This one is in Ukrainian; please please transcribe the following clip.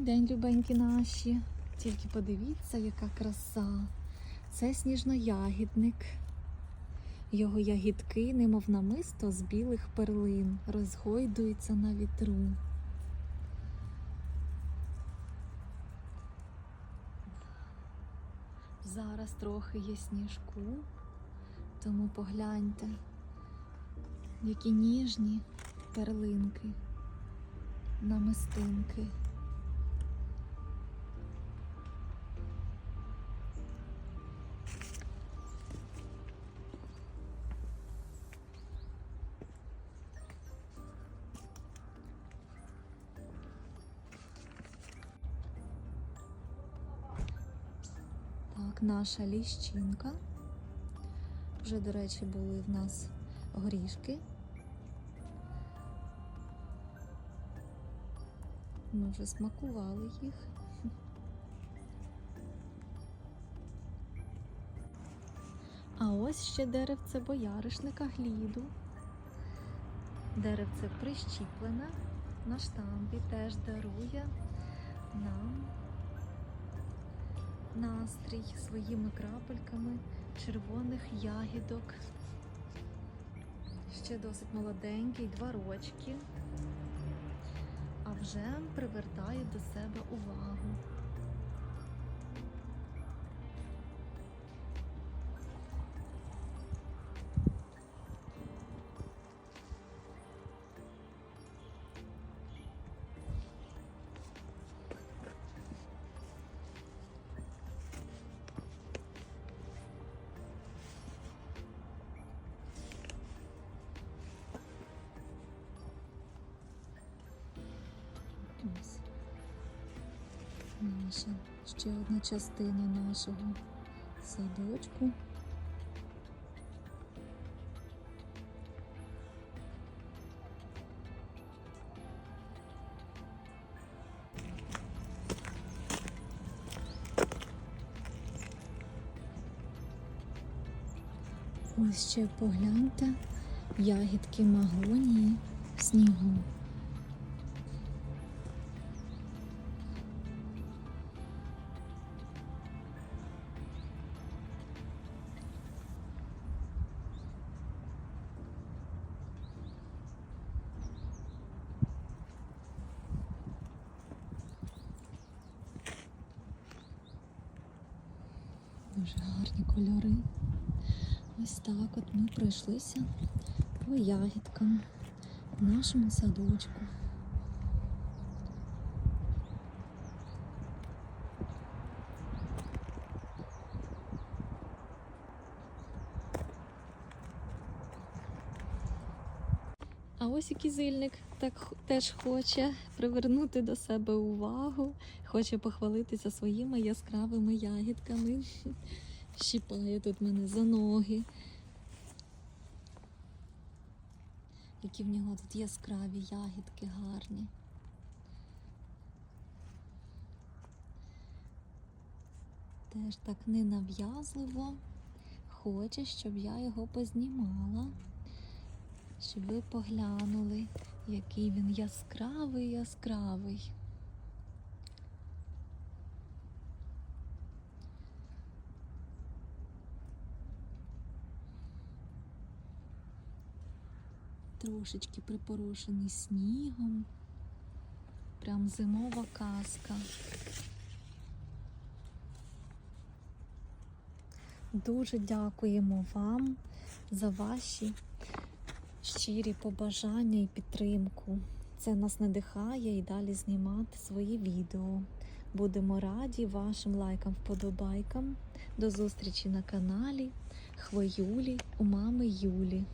Добрий день, любенькі наші. Тільки подивіться, яка краса. Це сніжноягідник. Його ягідки, немов намисто з білих перлин, розгойдуються на вітру. Зараз трохи є сніжку, тому погляньте, які ніжні перлинки, намистинки. Так, наша ліщинка. Вже, до речі, були в нас горішки. Ми вже смакували їх. А ось ще деревце бояришника гліду. Деревце прищіплене на штампі, теж дарує нам настрій своїми крапельками червоних ягідок. Ще досить молоденький, два рочки, а вже привертає до себе увагу. Ось наша ще одна частина нашого садочку. Ось ще погляньте ягідки магонії в снігу. Дуже гарні кольори. Ось так от ми пройшлися по ягідкам в нашому садочку. А ось і кізильник так теж хоче привернути до себе увагу, хоче похвалитися своїми яскравими ягідками. Щіпає тут мене за ноги. Які в нього тут яскраві ягідки гарні. Теж так ненав'язливо хоче, щоб я його познімала, щоб ви поглянули, який він яскравий, яскравий. Трошечки припорошений снігом. Прям зимова казка. Дуже дякуємо вам за ваші щирі побажання і підтримку. Це нас надихає і далі знімати свої відео. Будемо раді вашим лайкам, вподобайкам. До зустрічі на каналі Хвоюлі у мами Юлі.